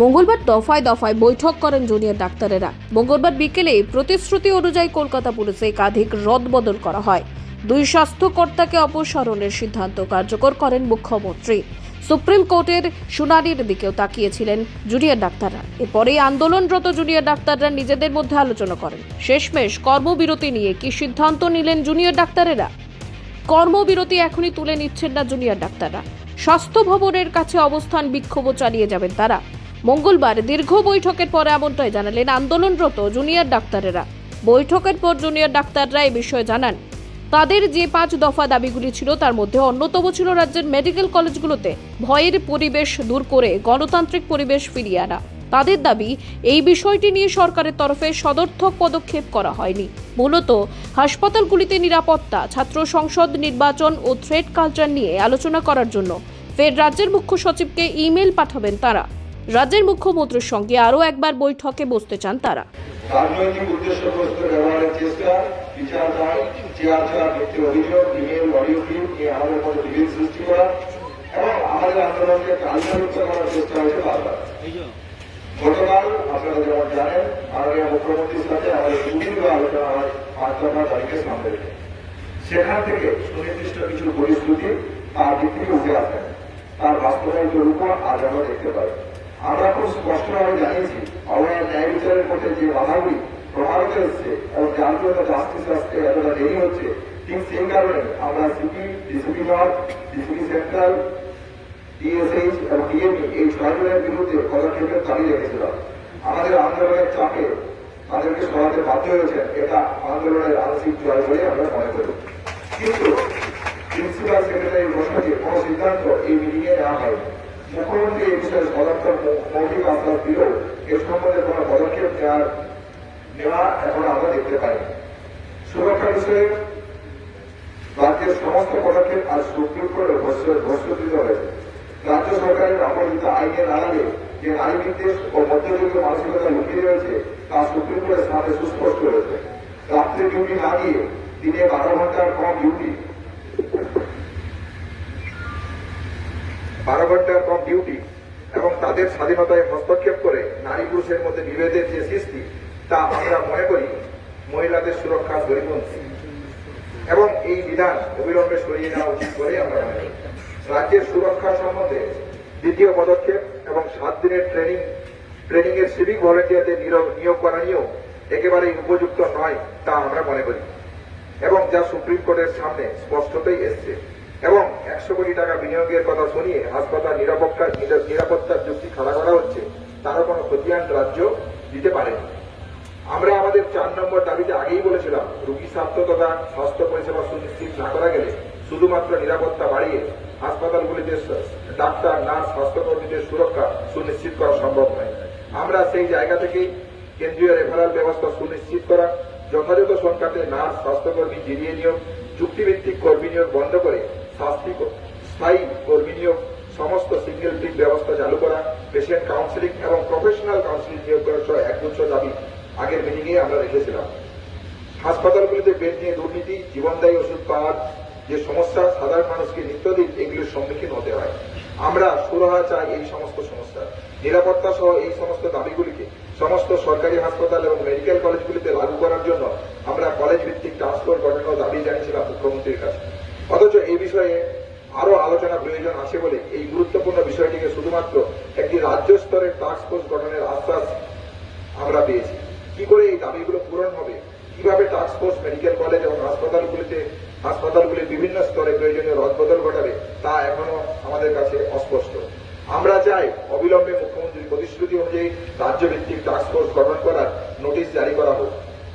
মঙ্গলবার দফায় দফায় বৈঠক করেন জুনিয়র ডাক্তারেরা। মঙ্গলবার বিকেলে প্রতিশ্রুতি অনুযায়ী কলকাতা পুলিশে একাধিক রদবদল করা হয়। দুই স্বাস্থ্যকর্তাকে অপসারণের সিদ্ধান্ত কার্যকর করেন মুখ্যমন্ত্রী। সুপ্রিম কোর্টের শুনানির দিকেও তাকিয়েছিলেন জুনিয়র ডাক্তাররা। এরপরেই আন্দোলনরত জুনিয়র ডাক্তাররা নিজেদের মধ্যে আলোচনা করেন। শেষমেশ কর্মবিরতি নিয়ে কি সিদ্ধান্ত নিলেন জুনিয়র ডাক্তারেরা? কর্মবিরতি এখনই তুলে নিচ্ছেন না জুনিয়র ডাক্তাররা। স্বাস্থ্য ভবনের কাছে অবস্থান বিক্ষোভ চালিয়ে যাবেন তারা। মঙ্গলবার দীর্ঘ বৈঠকের পরে এমনটাই জানালেন আন্দোলনরত জুনিয়র ডাক্তারেরা। বৈঠকের পর জুনিয়র ডাক্তাররা এ বিষয়ে জানান, তাদের যে পাঁচ দফা দাবিগুলি ছিল তার মধ্যে অন্যতম ছিল রাজ্যের মেডিকেল কলেজগুলোতে ভয়ের পরিবেশ দূর করে গণতান্ত্রিক পরিবেশ ফিরিয়ে আনা। তাদের দাবি, এই বিষয়টি নিয়ে সরকারের তরফে সদর্থক পদক্ষেপ করা হয়নি। মূলত, হাসপাতালগুলিতে নিরাপত্তা, ছাত্র সংসদ নির্বাচন ও থ্রেড কালচার নিয়ে আলোচনা করার জন্য ফের রাজ্যের মুখ্য সচিবকে ইমেল পাঠাবেন তারা। রাজ্যের মুখ্যমন্ত্রীর সঙ্গে আরও একবার বৈঠকে বসতে চান তারা। সেখান থেকে সুনির্দিষ্ট কিছু পরিস্থিতি তার থেকে উঠে আসেন তার বাস্তবায়িত রূপ আজ আমরা দেখতে পাই। আমরা খুব স্পষ্টভাবে জানিয়েছি অবহেলা ন্যায় বিচারের পথে যে বাধাগুলি প্রভাবিত হচ্ছে এবং যার জন্য জাস্টিস আসতে এতটা দেরি হচ্ছে, ঠিক সেই কারণে আমরা CP DCP north DCP central DSH এবং ডিএমই এই ছয়জনের বিরুদ্ধে পদক্ষেপের চালিয়ে রেখেছিলাম। আমাদের আন্দোলনের চাপে তাদেরকে সরাতে বাধ্য হয়েছেন, এটা আন্দোলনের আংশিক জয় বলে আমরা মনে করি। কিন্তু প্রিন্সিপাল সেক্রেটারি বসাতে কোন সিদ্ধান্ত এই মিটিং এ নেওয়া হয়নি। মুখ্যমন্ত্রী এই বিষয়ে পদার্থ মৌখিক আশ্বাস দিলেও এ সম্বন্ধে কোন পদক্ষেপ নেওয়ার নেওয়া এখন আমরা দেখতে পাইনি। সুরক্ষা বিষয়ে রাজ্যের সমস্ত পদক্ষেপ আজ সুপ্রিম কোর্টে ঘোষিত হয়েছে। রাজ্য সরকারের অপরাজিত আইনের আড়ালে যে নারী বিদ্বেষ ও মধ্যযুগীয় মানসিকতা লুকিয়ে রয়েছে, তা সুপ্রিম কোর্টের সামনে সুস্পষ্ট হয়েছে। রাত্রে ডিউটি না দিয়ে দিনে বারো ঘণ্টার কম ডিউটি বারো ঘণ্টার কম ডিউটি এবং তাদের স্বাধীনতায় হস্তক্ষেপ করে নারী পুরুষের মধ্যে বিভেদের যে সৃষ্টি, তা আমরা মনে করি মহিলাদের সুরক্ষার পরিপন্থী এবং এই বিধান অবিলম্বে সরিয়ে নেওয়া উচিত বলে আমরা মনে করি। রাজ্যের সুরক্ষা সম্বন্ধে দ্বিতীয় পদক্ষেপ এবং সাত দিনের ট্রেনিং ট্রেনিং এর সিভিক ভলেন্টিয়ারদের নিয়োগ করা নিয়েও একেবারেই উপযুক্ত নয় তা আমরা মনে করি। এবং যা সুপ্রিম কোর্টের সামনে স্পষ্টতই এসছে। এবং একশো কোটি টাকা বিনিয়োগের কথা শুনিয়ে হাসপাতাল নিরাপত্তা, নিরাপত্তার যুক্তি খাড়া করা হচ্ছে, তারও কোনো খতিয়ান রাজ্য দিতে পারেনি। আমরা আমাদের চার নম্বর দাবিতে আগেই বলেছিলাম, রোগী স্বাস্থ্য তথা স্বাস্থ্য পরিষেবা সুনিশ্চিত না করা গেলে শুধুমাত্র নিরাপত্তা বাড়িয়ে হাসপাতালগুলিতে ডাক্তার, নার্স, স্বাস্থ্যকর্মীদের সুরক্ষা সুনিশ্চিত করা সম্ভব নয়। আমরা সেই জায়গা থেকেই কেন্দ্রীয় রেফারেল ব্যবস্থা সুনিশ্চিত করা, যথাযথ সংখ্যাতে নার্স, স্বাস্থ্যকর্মী জিরিয়ে নিয়োগ, চুক্তিভিত্তিক কর্মী নিয়োগ বন্ধ করে শাস্তি স্থায়ী কর্মী নিয়োগ, সমস্ত সিঙ্গেল টিপ ব্যবস্থা চালু করা পেশেন্ট কাউন্সিলিং এবং প্রফেশনাল কাউন্সিলিং নিয়োগ করার সহ একগুচ্ছ দাবি আগের মিটিংয়ে আমরা রেখেছিলাম। হাসপাতালগুলিতে বেড নিয়ে দুর্নীতি, জীবনদায়ী ওষুধ পাওয়ার যে সমস্যা, সাধারণ মানুষকে নিত্যদিন এগুলির সম্মুখীন হতে হয়। আমরা সুরাহা চাই এই সমস্ত সমস্যা। নিরাপত্তা সহ এই সমস্ত দাবিগুলিকে সমস্ত সরকারি হাসপাতাল এবং মেডিকেল কলেজগুলিতে লাগু করার জন্য আমরা কলেজ ভিত্তিক টাস্কফোর্স গঠনের দাবি জানিয়েছিলাম মুখ্যমন্ত্রীর কাছে। বিষয়ে আরও আলোচনা প্রয়োজন আছে বলে এই গুরুত্বপূর্ণ বিষয়টিকে শুধুমাত্র একটি রাজ্য স্তরের টাস্কফোর্স গঠনের আশ্বাস আমরা পেয়েছি। কি করে এই দাবিগুলো পূরণ হবে? কীভাবে টাস্কফোর্স মেডিকেল কলেজ এবং হাসপাতালগুলিতে, হাসপাতালগুলির বিভিন্ন স্তরে প্রয়োজনীয় রদবদল ঘটাবে তা এখনও আমাদের কাছে অস্পষ্ট। আমরা চাই অবিলম্বে মুখ্যমন্ত্রীর প্রতিশ্রুতি অনুযায়ী রাজ্যভিত্তিক টাস্কফোর্স গঠন করার নোটিশ জারি করা হোক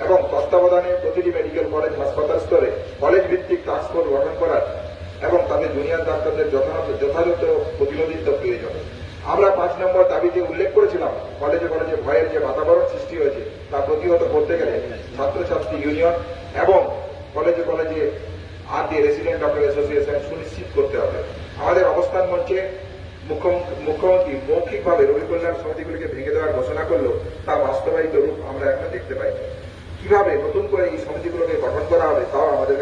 এবং তত্ত্বাবধানে প্রতিটি মেডিকেল কলেজ হাসপাতাল স্তরে কলেজ ভিত্তিক তাদের ডাক্তারদের যথাযথ যথাযথ প্রতিনিধিত্ব প্রয়োজন আমরা পাঁচ নম্বর দাবিতে উল্লেখ করেছিলাম, কলেজে কলেজে ভয়ের যে বাতাবরণ সৃষ্টি হয়েছে, তা প্রতিহত করতে গেলে ছাত্রছাত্রী ইউনিয়ন এবং কলেজে কলেজে আর ডি রেসিডেন্ট ডক্টর অ্যাসোসিয়েশন সুনিশ্চিত করতে হবে। আমাদের অবস্থান মঞ্চে মুখ্যমন্ত্রী মৌখিকভাবে রবি কল্যাণ সমিতিগুলিকে ভেঙে দেওয়ার ঘোষণা করলেও তা বাস্তবায়িত রূপ আমরা এখনও দেখতে পাই কীভাবে নতুন করে এই সমিতিগুলোকে গঠন করা হবে, তাও আমাদের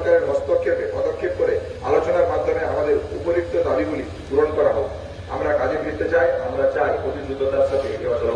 সরকারের হস্তক্ষেপে, পদক্ষেপ করে আলোচনার মাধ্যমে আমাদের উপযুক্ত দাবিগুলি পূরণ করা হোক। আমরা কাজে ফিরতে চাই, আমরা চাই প্রতিদ্বন্দ্বতার সাথে নির্বাচন